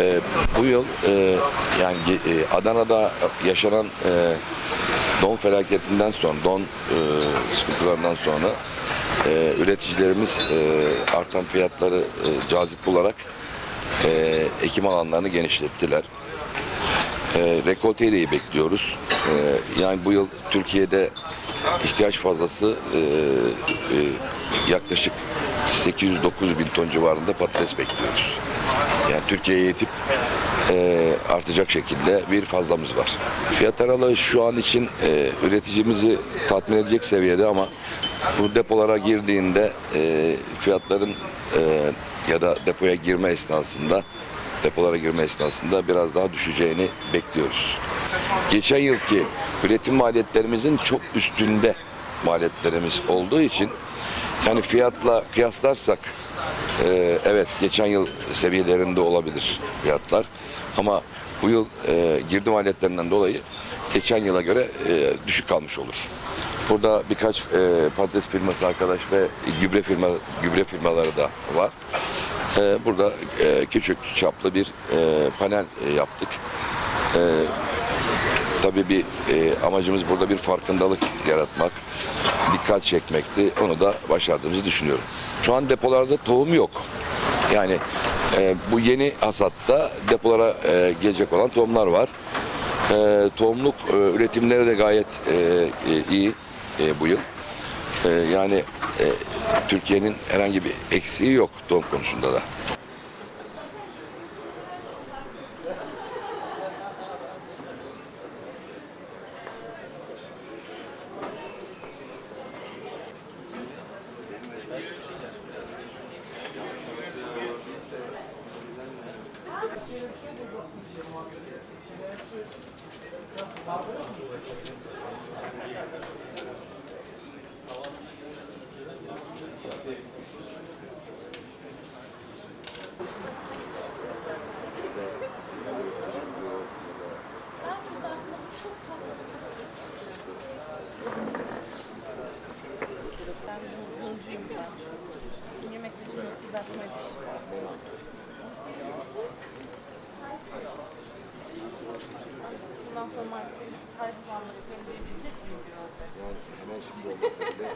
Ee, bu yıl e, yani e, Adana'da yaşanan e, don felaketinden sonra, don e, sıkıntılarından sonra e, üreticilerimiz e, artan fiyatları e, cazip bularak e, ekim alanlarını genişlettiler. E, rekolteyi de iyi bekliyoruz. E, yani bu yıl Türkiye'de ihtiyaç fazlası e, e, yaklaşık 800-900 bin ton civarında patates bekliyoruz. Yani Türkiye'ye yetip e, artacak şekilde bir fazlamız var. Fiyat aralığı şu an için e, üreticimizi tatmin edecek seviyede ama bu depolara girdiğinde e, fiyatların e, ya da depoya girme esnasında depolara girme esnasında biraz daha düşeceğini bekliyoruz. Geçen yılki üretim maliyetlerimizin çok üstünde maliyetlerimiz olduğu için yani fiyatla kıyaslarsak e, evet geçen yıl seviyelerinde olabilir fiyatlar ama bu yıl e, girdi maliyetlerinden dolayı geçen yıla göre e, düşük kalmış olur. Burada birkaç e, patates firması arkadaş ve gübre firma gübre firmaları da var. E, burada e, küçük çaplı bir e, panel e, yaptık. E, tabii bir e, amacımız burada bir farkındalık yaratmak, dikkat çekmekti. Onu da başardığımızı düşünüyorum. Şu an depolarda tohum yok. Yani e, bu yeni hasatta depolara e, gelecek olan tohumlar var. E, tohumluk e, üretimleri de gayet e, e, iyi e, bu yıl. E, yani e, Türkiye'nin herhangi bir eksiği yok tohum konusunda da. Ben yolcuyum ben. Yemek dışında kızartma işi var. performansın tarzlanması gözlemleyecek mi? Yani hemen şimdi olmasa bile.